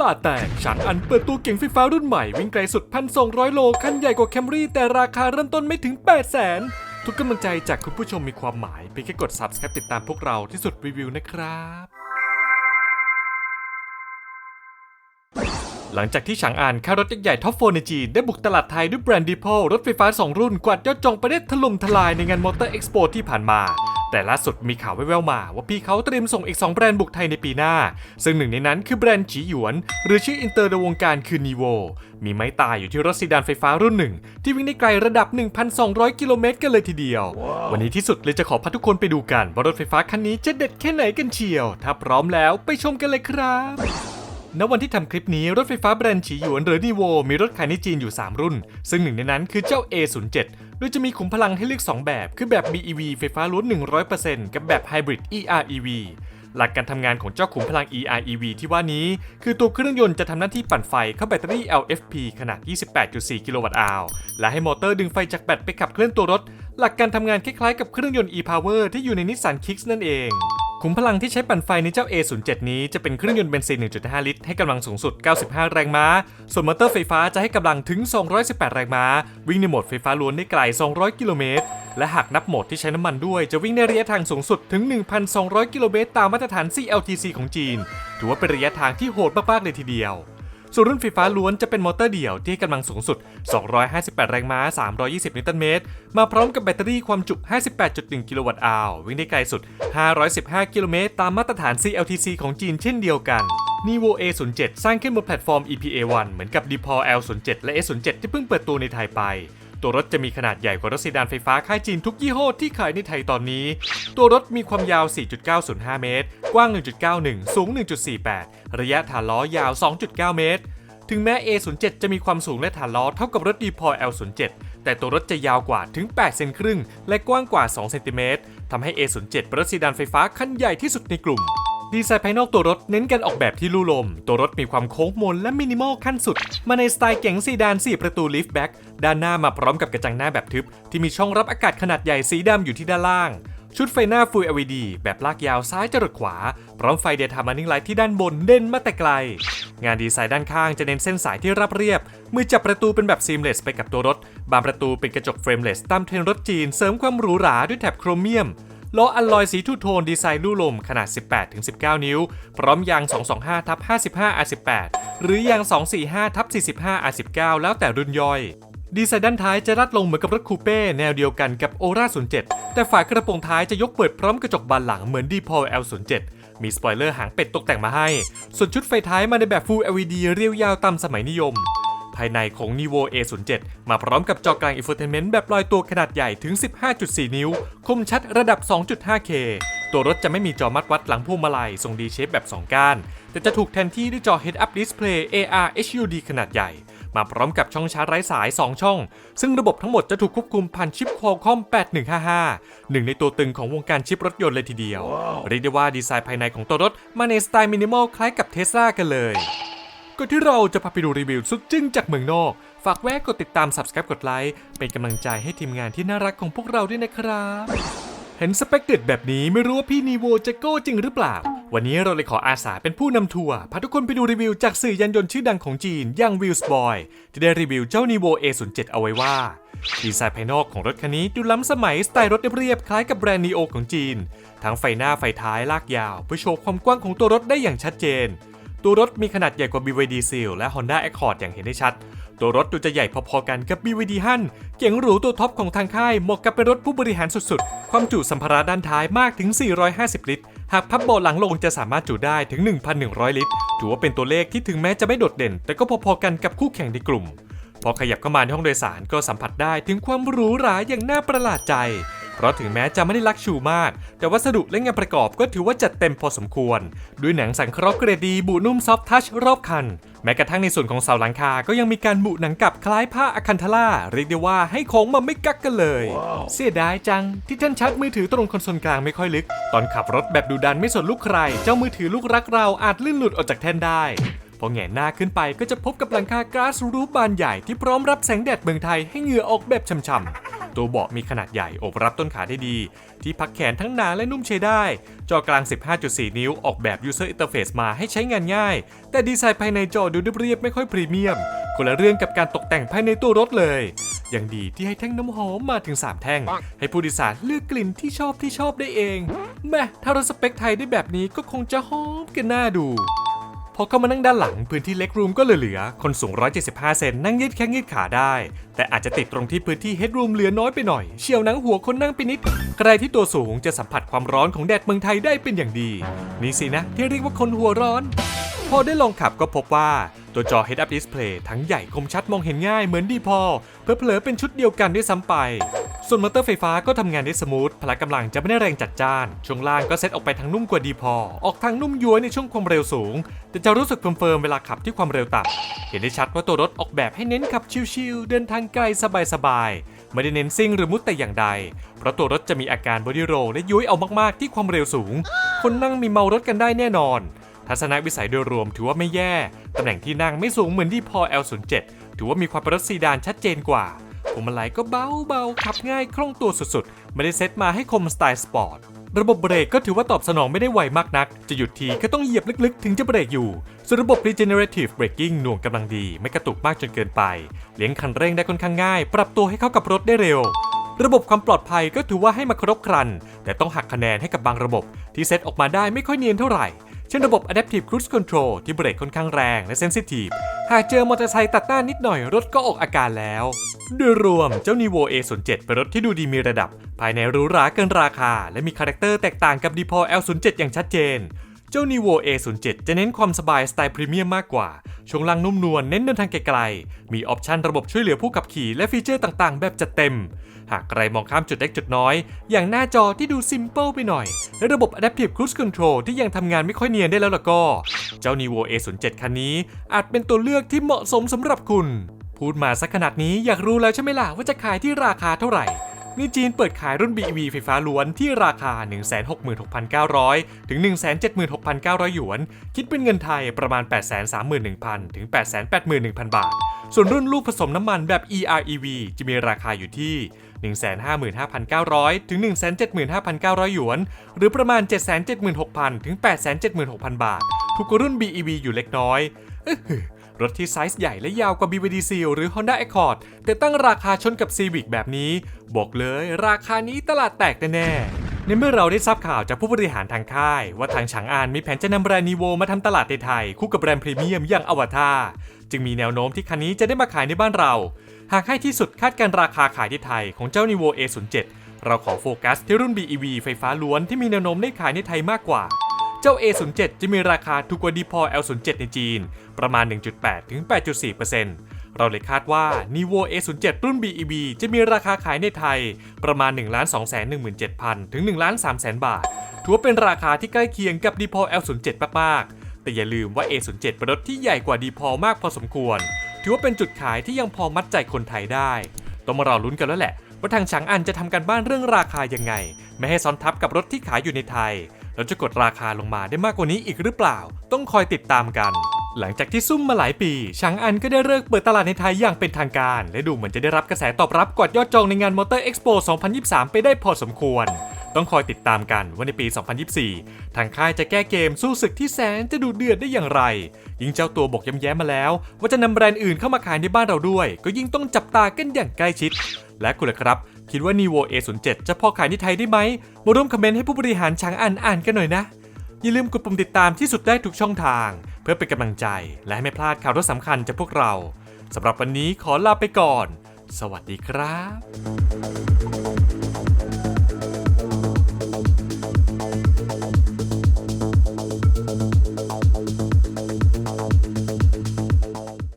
ลาดแตกฉางอันเปิดตัวเก่งไฟฟ้ารุ่นใหม่ วิ่งไกลสุด 1,200 โล คันใหญ่กว่าแคมรี่แต่ราคาเริ่มต้นไม่ถึง 800,000ทุกกำลังใจจากคุณผู้ชมมีความหมายเพียงแค่กด subscribe ติดตามพวกเราที่สุดรีวิวนะครับหลังจากที่ฉางอานค่ารถยักษ์ใหญ่ท็อปโฟนจีได้บุกตลาดไทยด้วยแบรนด์ดีพอลรถไฟฟ้า 2 รุ่น กวาดยอดจองประเทศถล่มทลายในงานมอเตอร์เอ็กซ์โปที่ผ่านมา แต่ล่าสุดมีข่าวแว่วๆมาว่าพี่เขาเตรียมส่งอีก 2 แบรนด์บุกไทยในปีหน้า ซึ่งหนึ่งในนั้นคือแบรนด์ฉีหยวน หรือชื่ออินเตอร์ในวงการคือนีโวมีไม้ตายอยู่ที่รถซีดานไฟฟ้ารุ่นหนึ่ง ที่วิ่งได้ไกลระดับ 1,200 กิโลเมตรกันเลยทีเดียววันนี้ที่สุดเลยจะขอพาทุกคนไปดูกันว่ารถไฟฟ้าคันนี้จะเด็ดแค่ไหนกันเชียว ถ้าพร้อมแล้วไปชมกันเลยครับ ณวันที่ทำคลิปนี้รถไฟฟ้าแบรนด์ฉีหยวนหรือนีโวมีรถขายในจีนอยู่ 3 รุ่น ซึ่งหนึ่งในนั้นคือเจ้า A07 โดยจะมีขุมพลังให้เลือก 2 แบบ คือแบบ BEV ไฟฟ้าล้วน 100%กับแบบ Hybrid EREV หลักการทำงานของเจ้าขุมพลัง EREV ที่ว่านี้ คือตัวเครื่องยนต์จะทำหน้าที่ปั่นไฟเข้าแบตเตอรี่ LFP ขนาด 28.4 กิโลวัตต์อาวและให้มอเตอร์ดึงไฟจากแบตไปขับเคลื่อนตัวรถ หลักการทำงานคล้ายๆกับเครื่องยนต์ e-power ที่อยู่ในนิสสัน Kicks นั่นเอง ขุมพลังที่ใช้ปั่นไฟในเจ้า A07 นี้จะเป็นเครื่องยนต์เบนซิน 1.5 ลิตร ให้กำลังสูงสุด 95 แรงม้า ส่วนมอเตอร์ไฟฟ้าจะให้กำลังถึง 218 แรงม้า วิ่งในโหมดไฟฟ้าล้วนได้ไกล 200 กิโลเมตร และหากนับโหมดที่ใช้น้ำมันด้วย จะวิ่งในระยะทางสูงสุดถึง 1,200 กิโลเมตร ตามมาตรฐาน CLTC ของจีน ถือว่าเป็นระยะทางที่โหดมากๆเลยทีเดียว ส่วนรุ่นไฟฟ้าล้วนจะเป็นมอเตอร์เดี่ยวที่ให้กำลังสูงสุด 258 แรงม้า 320 นิวตันเมตร มาพร้อมกับแบตเตอรี่ความจุ 58.1 กิโลวัตต์อาววิ่งได้ไกลสุด 515 กิโลเมตร ตามมาตรฐาน CLTC ของจีนเช่นเดียวกัน Nivo A07 สร้างขึ้นบนแพลตฟอร์ม EPA1 เหมือนกับ d e p o L07 และ S07 ที่เพิ่งเปิดตัวในไทยไป ตัวรถจะมีขนาดใหญ่กว่ารถซีดานไฟฟ้าค่ายจีนทุกยี่ห้อที่ขายในไทยตอนนี้ ตัวรถมีความยาว 4.905 เมตร กว้าง 1.91 สูง 1.48 ระยะฐานล้อยาว 2.9 เมตร ถึงแม้ A07 จะมีความสูงและฐานล้อเท่ากับรถ d p o l L07 แต่ตัวรถจะยาวกว่าถึง 8 เซนครึ่ง และกว้างกว่า 2 เซนติเมตรทำให้ A07 เป็นรถซีดานไฟฟ้าคันใหญ่ที่สุดในกลุ่ม ดีไซน์ภายนอกตัวรถเน้นการออกแบบที่ลู่ลม ตัวรถมีความโค้งมนและมินิมอลขั้นสุด มาในสไตล์เก๋งซีดาน 4 ประตูลิฟต์แบ็กด้านหน้ามาพร้อมกับกระจังหน้าแบบทึบ ที่มีช่องรับอากาศขนาดใหญ่สีดำอยู่ที่ด้านล่าง ชุดไฟหน้า Full LED แบบลากยาวซ้ายจรดขวา พร้อมไฟเดย์ทามานิ่งไลท์ที่ด้านบนเด่นมาแต่ไกล งานดีไซน์ด้านข้างจะเน้นเส้นสายที่ราบเรียบ มือจับประตูเป็นแบบซีมเลสไปกับตัวรถ บานประตูเป็นกระจกเฟรมเลสตามเทรนด์รถจีน เสริมความหรูหราด้วยแถบโครเมียม ล้ออัลลอยสีทูโทนดีไซน์ลู่ลมขนาด 18-19 นิ้ว พร้อมยาง 225ทับ55 R18 หรือยาง 245ทับ45 R19 แล้วแต่รุ่นย่อยดีไซน์ด้านท้ายจะรัดลงเหมือนกับรถคูเป้แนวเดียวกันกับ Ora 07 แต่ฝากระโปรงท้ายจะยกเปิดพร้อมกระจกบานหลังเหมือน d p o l L07 มีสปอยเลอร์หางเป็ดตกแต่งมาให้ ส่วนชุดไฟท้ายมาในแบบ Full LED เรียวยาวตามสมัยนิยม ภายในของ Nivo A07 มาพร้อมกับจอกลาง Infotainment แบบลอยตัวขนาดใหญ่ถึง 15.4 นิ้ว คมชัดระดับ 2.5K ตัวรถจะไม่มีจอมัดวัดหลังพวงมาลัยทรงดีเชฟแบบ 2 ก้าน แต่จะถูกแทนที่ด้วยจอ Head Up Display AR HUD ขนาดใหญ่ มาพร้อมกับช่องชาร์จไร้สาย 2 ช่อง ซึ่งระบบทั้งหมดจะถูกควบคุมผ่านชิป Qualcomm 8155 หนึ่งในตัวตึงของวงการชิปรถยนต์เลยทีเดียว เรียกได้ว่าดีไซน์ภายในของตัวรถมาในสไตล์มินิมอลคล้ายกับเทสลากันเลย ก่อนที่เราจะพาไปดูรีวิวสุดจึ้งจากเมืองนอก ฝากแวะกดติดตาม subscribe กดไลค์ เป็นกำลังใจให้ทีมงานที่น่ารักของพวกเราด้วยนะครับ เห็นสเปคเด็ดแบบนี้ไม่รู้ว่าพี่นีโวจะโก้จริงหรือเปล่า วันนี้เราเลยขออาสาเป็นผู้นำทัวร์พาทุกคนไปดูรีวิวจากสื่อยานยนต์ชื่อดังของจีนอย่าง w h e e l s Boy ที่ได้รีวิวเจ้า n ีโว A07 เอาไว้ว่าดีไซน์ภายนอกของรถคันนี้ดูล้ำสมัยสไตล์รถเรียบคล้ายกับแบรนด์นีโอของจีน ทั้งไฟหน้าไฟท้ายลากยาว เพื่อโชว์ความกว้างของตัวรถได้อย่างชัดเจน ตัวรถมีขนาดใหญ่กว่า BYD Seal และ Honda Accord อย่างเห็นได้ชัด ตัวรถดูจะใหญ่พอๆกันกับ BYD ฮั่นเก๋งหรูตัวท็อปของทางค่ายเหมาะกับเป็นรถผู้บริหารสุดๆ ความจุสัมภาระด้านท้ายมากถึง 450 ลิตร หากพับเบาะหลังลงจะสามารถจุได้ถึง 1,100 ลิตร ถือว่าเป็นตัวเลขที่ถึงแม้จะไม่โดดเด่น แต่ก็พอๆกันกับคู่แข่งในกลุ่ม พอขยับเข้ามาในห้องโดยสารก็สัมผัสได้ถึงความหรูหราอย่างน่าประหลาดใจ เพราะถึงแม้จะไม่ได้ลักชูมาก แต่วัสดุและงานประกอบก็ถือว่าจัดเต็มพอสมควร ด้วยหนังสังเคราะห์เกรดดีบุนุ่มซอฟทัชรอบคัน แม้กระทั่งในส่วนของเสาหลังคา ก็ยังมีการบุหนังกับคล้ายผ้าอะคันทล่าเรียกได้ว่าให้ของมาไม่กักกันเลยเสียดายจัง ที่ท่านชัดมือถือตรงคอนโซลกลางไม่ค่อยลึก ตอนขับรถแบบดูดันไม่สนลูกใคร เจ้ามือถือลูกรักเราอาจลื่นหลุดออกจากแท่นได้พอแหงนหน้าขึ้นไปก็จะพบกับหลังคาก๊าซรูปบานใหญ่ที่พร้อมรับแสงแดดเมืองไทยให้เหงื่อออกแบบช่ำๆ ตัวเบาะมีขนาดใหญ่อบรับต้นขาได้ดี ที่พักแขนทั้งหนาและนุ่มใช้ได้ จอกลาง 15.4 นิ้วออกแบบ User Interface มาให้ใช้งานง่าย แต่ดีไซน์ภายในจอดูเรียบไม่ค่อยพรีเมียมคนละเรื่องกับการตกแต่งภายในตัวรถเลยย่างดีที่ให้แท่งน้ำหอมมาถึง 3 แท่ง ให้ผู้โดยสารเลือกกลิ่นที่ชอบที่ชอบได้เองแม่ถ้ารถสเปคไทยได้แบบนี้ก็คงจะหอมกันน่าดู พอเข้ามานั่งด้านหลังพื้นที่เล็กรูมก็เหลือๆ คนสูง 175 เซนนั่งยืดแข้งยืดขาได้ แต่อาจจะติดตรงที่พื้นที่เฮดรูมเหลือน้อยไปหน่อย เฉียวหนังหัวคนนั่งไปนิด ใครที่ตัวสูงจะสัมผัสความร้อนของแดดเมืองไทยได้เป็นอย่างดี นี่สินะ ที่เรียกว่าคนหัวร้อน พอได้ลองขับก็พบว่าตัวจอ Head Up Display ทั้งใหญ่คมชัดมองเห็นง่ายเหมือนดีพอเผลอๆเป็นชุดเดียวกันด้วยซ้ำไป ส่วนมอเตอร์ไฟฟ้าก็ทำงานได้สมูทพละกำลังจะไม่ได้แรงจัดจ้าน ช่วงล่างก็เซตออกไปทางนุ่มกว่าดีพอ ออกทางนุ่มย้วยในช่วงความเร็วสูง แต่จะรู้สึกเฟิร์มๆเวลาขับที่ความเร็วต่ำเห็นได้ชัดว่าตัวรถออกแบบให้เน้นขับชิลๆเดินทางไกลสบายๆไม่ได้เน้นซิ่งหรือมุดแต่อย่างใด เพราะตัวรถจะมีอาการบอดี้โรลและย้วยเอามากๆที่ความเร็วสูง คนนั่งมีเมารถกันได้แน่นอน ทัศนวิสัยโดยรวมถือว่าไม่แย่ตำแหน่งที่นั่งไม่สูงเหมือนที่พอ L07 ถือว่ามีความเป็นรถซีดานชัดเจนกว่า วงมาลัยก็เบาเบาๆขับง่ายคล่องตัวสุดๆ ไม่ได้เซตมาให้คมสไตล์สปอร์ตระบบเบรกก็ถือว่าตอบสนองไม่ได้ไวมากนัก จะหยุดทีก็ต้องเหยียบลึกๆ ถึงจะเบรกอยู่ ส่วนระบบ regenerative braking หน่วงกำลังดี ไม่กระตุกมากจนเกินไป เลี้ยงคันเร่งได้ค่อนข้างง่าย ปรับตัวให้เข้ากับรถได้เร็ว ระบบความปลอดภัยก็ถือว่าให้มาครบครัน แต่ต้องหักคะแนนให้กับบางระบบ ที่เซตออกมาได้ไม่ค่อยเนียนเท่าไหร่ เช่นระบบ Adaptive Cruise Control ที่เบรกค่อนข้างแรงและ Sensitive หากเจอมอเตอร์ไซค์ตัดหน้านิดหน่อยรถก็ออกอาการแล้ว โดยรวมเจ้า Nivo A07 เป็นรถที่ดูดีมีระดับ ภายในหรูหราเกินราคา และมีคาแรคเตอร์แตกต่างกับ d p o L07 อย่างชัดเจน เจ้า Nivo A07 จะเน้นความสบายสไตล์พรีเมียมมากกว่า ช่วงล่างนุ่มนวลเน้นเดินทางไกลๆ มีออปชันระบบช่วยเหลือผู้ขับขี่และฟีเจอร์ต่างๆ แบบจัดเต็ม หากใครมองข้ามจุดเล็กจุดน้อย อย่างหน้าจอที่ดูซิมเ l ิลไปหน่อย และระบบ Adaptive Cruise Control ที่ยังทำงานไม่ค่อยเนียนได้แล้วล่ะก็ จ้า Nivo A07 คันนี้ อาจเป็นตัวเลือกที่เหมาะสมสำหรับคุณ พูดมาสักขนาดนี้อยากรู้แล้วใช่ไหมล่ะว่าจะขายที่ราคาเท่าไหร่นี่จีนเปิดขายรุ่น BEV ไฟฟ้าล้วนที่ราคา 166,900 ถึง 176,900 หยวน คิดเป็นเงินไทยประมาณ 831,000 ถึง 881,000 บาท ส่วนรุ่นลูกผสมน้ำมันแบบ EREV จะมีราคาอยู่ที่ 155,900 ถึง 175,900 หยวน หรือประมาณ 776,000 ถึง 876,000 บาท ทุกรุ่น BEV อยู่เล็กน้อยอื้อหือรถที่ไซส์ใหญ่และยาวกว่า BYD Seal หรือ Honda Accord แต่ตั้งราคาชนกับ Civic แบบนี้ บอกเลยราคานี้ตลาดแตกแน่ๆในเมื่อเราได้ทราบข่าวจากผู้บริหารทางค่าย ว่าทางฉางอานมีแผนจะนำแบรนด์นีโวมาทำตลาดในไทย คู่กับแบรนด์พรีเมียมอย่างอวตารจึงมีแนวโน้มที่คันนี้จะได้มาขายในบ้านเรา หากให้ที่สุดคาดการราคาขายที่ไทยของเจ้า Nivo A07 เราขอโฟกัสที่รุ่น BEV ไฟฟ้าล้วนที่มีแนวโน้มได้ขายในไทยมากกว่า เจ้า A07 จะมีราคาถูกกว่าดีพอ L07 ในจีน ประมาณ 1.8 ถึง 8.4%เราเลยคาดว่า Nivo A07 รุ่น BEV จะมีราคาขายในไทย ประมาณ 1 2 1 7 0 0 0 ถึง 1 3 0 0 0 0 บาท ถือว่าเป็นราคาที่ใกล้เคียงกับดีพอ L07 มากๆ แต่อย่าลืมว่า A07 เป็นรถที่ใหญ่กว่าดีพอมากพอสมควร ถือว่าเป็นจุดขายที่ยังพอมัดใจคนไทยได้ ต้องมารอลุ้นกันแล้วแหละว่าทางฉางอันจะทำการบ้านเรื่องราคายังไง ไม่ให้ซ้อนทับกับรถที่ขายอยู่ในไทย แล้วจะกดราคาลงมาได้มากกว่านี้อีกหรือเปล่า ต้องคอยติดตามกัน หลังจากที่ซุ่มมาหลายปีฉางอันก็ได้เลิกเปิดตลาดในไทยอย่างเป็นทางการ และดูเหมือนจะได้รับกระแสตอบรับกวาดยอดจองในงาน Motor Expo 2023 ไปได้พอสมควร ต้องคอยติดตามกันว่าในปี 2024 ทางค่ายจะแก้เกมสู้ศึกที่แสนจะดูเดือดได้อย่างไร ยิ่งเจ้าตัวบอกย้ำแย้มมาแล้ว ว่าจะนำแบรนด์อื่นเข้ามาขายในบ้านเราด้วย ก็ยิ่งต้องจับตากันอย่างใกล้ชิด และคุณล่ะครับ คิดว่า Nivo A07 จะพอขายในไทยได้ไหม มาร่วมคอมเมนต์ให้ผู้บริหารช้างอ่านอ่านกันหน่อยนะ อย่าลืมกดปุ่มติดตามที่สุดได้ทุกช่องทาง เพื่อเป็นกำลังใจ และให้ไม่พลาดข่าวที่สำคัญจากพวกเราสำหรับวันนี้ขอลาไปก่อน สวัสดีครับ